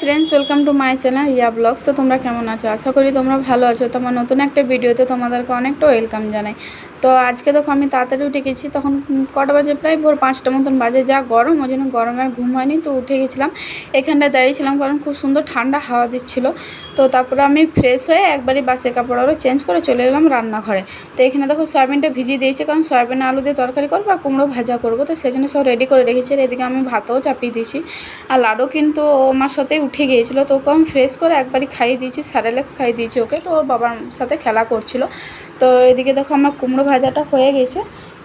Friends welcome to my channel ya vlogs তো তোমরা কেমন আছো? আশা করি তোমরা ভালো আছো। তোমার নতুন একটা ভিডিওতে তোমাদেরকে অনেকটা ওয়েলকাম জানাই। তো আজকে দেখো আমি তাড়াতাড়ি উঠে গেছি, তখন কটা বাজে? প্রায় ভোর পাঁচটা মতন বাজে, যা গরম, ওই জন্য গরমে আর ঘুম হয়নি, তো উঠে গেছিলাম। এখানটায় দাঁড়িয়েছিলাম কারণ খুব সুন্দর ঠান্ডা হাওয়া দিচ্ছিল। তো তারপরে আমি ফ্রেশ হয়ে একবারই বাসে কাপড় আরও চেঞ্জ করে চলে এলাম রান্নাঘরে। তো এখানে দেখো সয়াবিনটা ভিজিয়ে দিয়েছি, কারণ সয়াবিন আলু দিয়ে তরকারি করব আর কুমড়ো ভাজা করব। তো সেই জন্য সব রেডি করে রেখেছি, আর এদিকে আমি ভাতও চাপিয়ে দিয়েছি। আর লাডু কিন্তু আমার সাথে উঠে গিয়েছিল, তো ওকে আমি ফ্রেশ করে একবারই খাইয়ে দিয়েছি স্যারেলেক্স খাইয়ে দিয়েছি ওকে, তো ওর বাবার সাথে খেলা করছিল। তো এদিকে দেখো আমার কুমড়ো ভাজাটা হয়ে গেছে।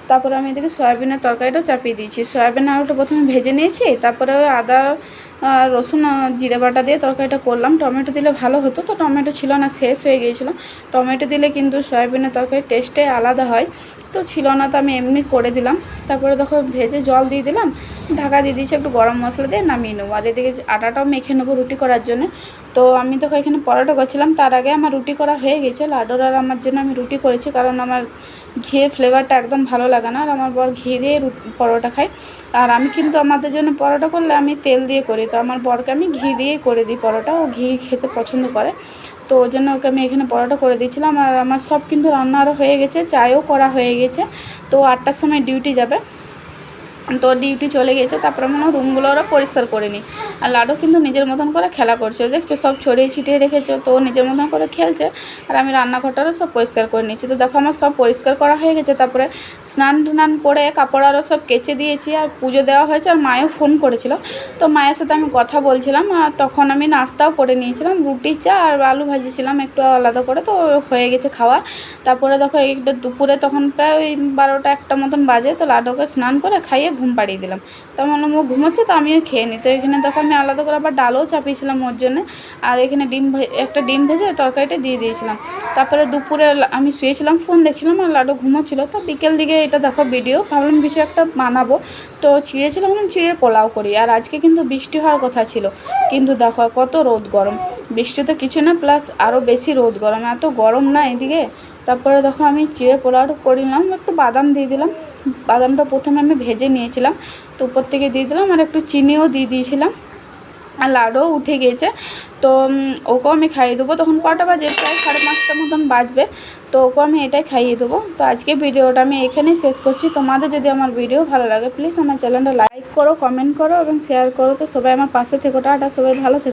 তারপরে আমি এদিকে সয়াবিনের তরকারিটাও চাপিয়ে দিয়েছি। সয়াবিন আলুটা প্রথমে ভেজে নিয়েছি, তারপরে আদা রসুন জিরে বাটা দিয়ে তরকারিটা করলাম। টমেটো দিলে ভালো হতো, তো টমেটো ছিল না, শেষ হয়ে গিয়েছিল। টমেটো দিলে কিন্তু সয়াবিনের তরকারি টেস্টে আলাদা হয়। তো ছিল না, তো আমি এমনি করে দিলাম। তারপরে দেখো ভেজে জল দিয়ে দিলাম, ঢাকা দিয়ে দিয়েছি একটু গরম মশলা দিয়ে নামিয়ে নেব। আর এদিকে আটাটাও মেখে নেব রুটি করার জন্য। তো আমি তখন এখানে পরোটা করছিলাম, তার আগে আমার রুটি করা হয়ে গেছে। লাডোর আর আমার জন্য আমি রুটি করেছি, কারণ আমার ঘিয়ের ফ্লেভারটা একদম ভালো লাগে না। আর আমার বর ঘি দিয়ে পরোটা খাই আর আমি কিন্তু আমাদের জন্য পরোটা করলে আমি তেল দিয়ে করি। তো আমার বরকে আমি ঘি দিয়েই করে দিই পরোটা। ও ঘি খেতে পছন্দ করে। তো ওই জন্য ওকে আমি এখানে পরোটা করে দিয়েছিলাম আর আমার সব কিন্তু রান্না আরও হয়ে গেছে, চায়ও করা হয়ে গেছে। তো আটটার সময় ডিউটি যাবে। তো ডিউটি চলে গেছে, তারপরে মনে রুমগুলো ওরা পরিষ্কার করে নিই। আর লাডু কিন্তু নিজের মতন করে খেলা করছে। দেখছ, সব ছড়িয়ে ছিটিয়ে রেখেছে, তো নিজের মতন করে খেলছে। আর আমি রান্নাঘরটারও সব পরিষ্কার করে নিচ্ছি। তো দেখো, আমার সব পরিষ্কার করা হয়ে গেছে। তারপরে স্নান টান করে কাপড় আরও সব কেচে দিয়েছি আর পুজো দেওয়া হয়েছে। আর মায়েও ফোন করেছিল। তো মায়ের সাথে আমি কথা বলছিলাম। আর তখন আমি নাস্তাও করে নিয়েছিলাম। রুটি, চা আর আলু ভাজিছিলাম একটু আলাদা করে। তো হয়ে গেছে খাওয়া। তারপরে দেখো একটু দুপুরে তখন প্রায় ওই বারোটা একটা মতন বাজে। তো লাডুকে স্নান করে খাইয়ে ঘুম পাড়িয়ে দিলাম। তো ও ঘুমোচ্ছে, তো আমিও খেয়ে নিই। তো এখানে তখন আমি আলাদা করে আবার ডালও চাপিয়েছিলাম ওর জন্য। আর এখানে ডিম একটা ডিম ভেজে তরকারিটা দিয়ে দিয়েছিলাম। তারপরে দুপুরে আমি শুয়েছিলাম, ফোন দেখছিলাম আর লাডু ঘুমোচ্ছিল। তো বিকেল দিকে এটা দেখো ভিডিও ভাবলাম কিছু একটা বানাবো। তো ছিঁড়েছিলাম চিড়ে পোলাও করি। আর আজকে কিন্তু বৃষ্টি হওয়ার কথা ছিল। কিন্তু দেখো কত রোদ গরম। বৃষ্টি তো কিছু না প্লাস আরও বেশি রোদ গরম। এত গরম না এদিকে। তারপরে দেখো আমি চিড়ে পোলাওটা করিলাম, একটু বাদাম দিয়ে দিলাম। বাদামটা প্রথমে আমি ভেজে নিয়েছিলাম। তো উপর থেকে দিয়ে দিলাম আর একটু চিনিও দিয়ে দিয়েছিলাম। আর উঠে গিয়েছে। তো ওকেও আমি খাইয়ে দেবো। তখন কটা বাজে? প্রায় সাড়ে পাঁচটার মতন বাজবে। তো ওকেও আমি এটাই খাইয়ে দেবো। তো আজকে ভিডিওটা আমি এখানেই শেষ করছি। তোমাদের যদি আমার ভিডিও ভালো লাগে প্লিজ আমার চ্যানেলটা লাইক করো কমেন্ট করো এবং শেয়ার করো। তো সবাই আমার পাশে থেকো। টাটা, সবাই ভালো থেকো।